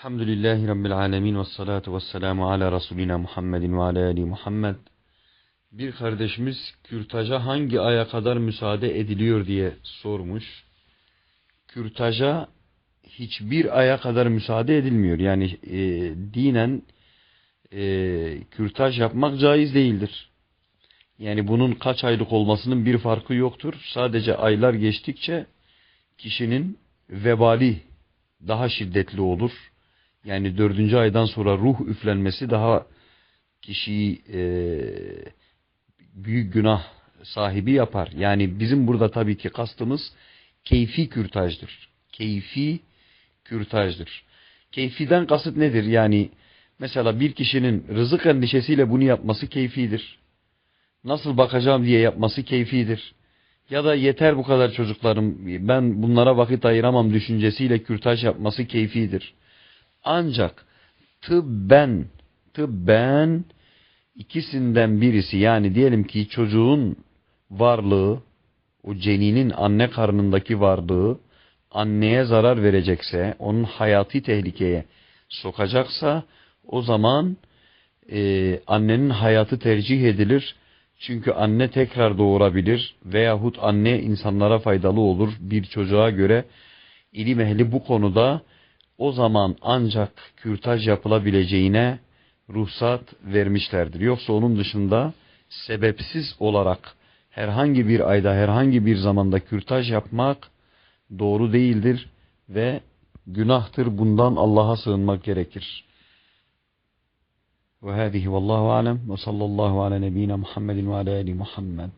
Elhamdülillahi Rabbil alemin ve salatu ve selamu ala Resulina Muhammedin ve ala Ali Muhammed. Bir kardeşimiz kürtaja hangi aya kadar müsaade ediliyor diye sormuş. Kürtaja hiçbir aya kadar müsaade edilmiyor. Yani e, dinen e, kürtaj yapmak caiz değildir. Yani bunun kaç aylık olmasının bir farkı yoktur. Sadece aylar geçtikçe kişinin vebali daha şiddetli olur. Yani dördüncü aydan sonra ruh üflenmesi daha kişiyi e, büyük günah sahibi yapar. Yani bizim burada tabii ki kastımız keyfi kürtajdır. Keyfi kürtajdır. Keyfiden kasıt nedir? Yani mesela bir kişinin rızık endişesiyle bunu yapması keyfidir. Nasıl bakacağım diye yapması keyfidir. Ya da yeter bu kadar çocuklarım ben bunlara vakit ayıramam düşüncesiyle kürtaj yapması keyfidir. Ancak tıbben, tıbben ikisinden birisi yani diyelim ki çocuğun varlığı, o ceninin anne karnındaki varlığı anneye zarar verecekse, onun hayati tehlikeye sokacaksa o zaman e, annenin hayatı tercih edilir. Çünkü anne tekrar doğurabilir veyahut anne insanlara faydalı olur bir çocuğa göre ilim ehli bu konuda o zaman ancak kürtaj yapılabileceğine ruhsat vermişlerdir. Yoksa onun dışında sebepsiz olarak herhangi bir ayda herhangi bir zamanda kürtaj yapmak doğru değildir ve günahtır. Bundan Allah'a sığınmak gerekir. Ve hâzihi vallahu alem ve sallallahu ala nebine Muhammedin ve ala Muhammed.